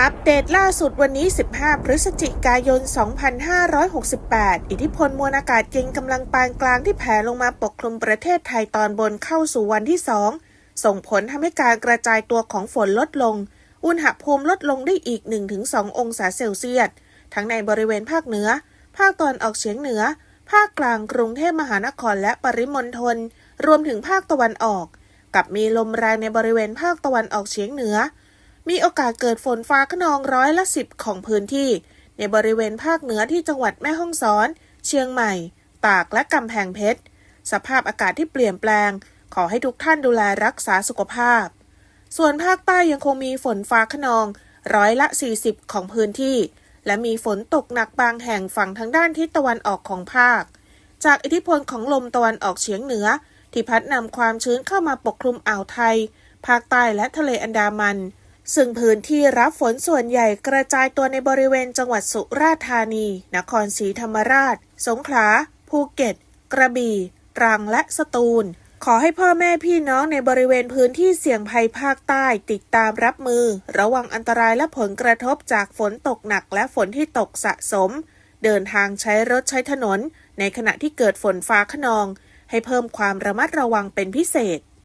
อัปเดตล่าสุดวันนี้ 15 พฤศจิกายน 2568 อิทธิพลมวลอากาศเย็นกำลังปานกลางที่แผ่ลงมาปกคลุมประเทศไทยตอนบนเข้าสู่วันที่ 2 ส่งผลทำให้การกระจายตัวของฝนลดลง อุณหภูมิลดลงได้อีก 1-2 องศาเซลเซียส ทั้งในบริเวณภาคเหนือ ภาคตอนออกเฉียงเหนือ ภาคกลางกรุงเทพมหานครและปริมณฑล รวมถึงภาคตะวันออก กับมีลมแรงในบริเวณภาคตะวันออกเฉียงเหนือ มีโอกาสเกิดฝนฟ้าขนองร้อยละสิบของพื้นที่ ในบริเวณภาคเหนือที่จังหวัดแม่ฮ่องสอน เชียงใหม่ ตากและกำแพงเพชร สภาพอากาศที่เปลี่ยนแปลง ขอให้ทุกท่านดูแลรักษาสุขภาพ ส่วนภาคใต้ยังคงมีฝนฟ้าขนองร้อยละ 40 ของพื้นที่ และมีฝนตกหนักบางแห่งฝั่งทางด้านทิศตะวันออกของภาค จากอิทธิพลของลมตะวันออกเฉียงเหนือ ที่พัดนำความชื้นเข้ามาปกคลุมอ่าวไทย ภาคใต้และทะเลอันดามัน ซึ่งพื้นที่รับฝนส่วนใหญ่กระจายตัวในบริเวณจังหวัดสุราษฎร์ธานี นครศรีธรรมราช สงขลา ภูเก็ต กระบี่ ตรัง และสตูล ขอให้พ่อแม่พี่น้องในบริเวณพื้นที่เสี่ยงภัยภาคใต้ติดตามรับมือ ระวังอันตรายและผลกระทบจากฝนตกหนักและฝนที่ตกสะสม เดินทางใช้รถใช้ถนน ในขณะที่เกิดฝนฟ้าขนอง ให้เพิ่มความระมัดระวังเป็นพิเศษ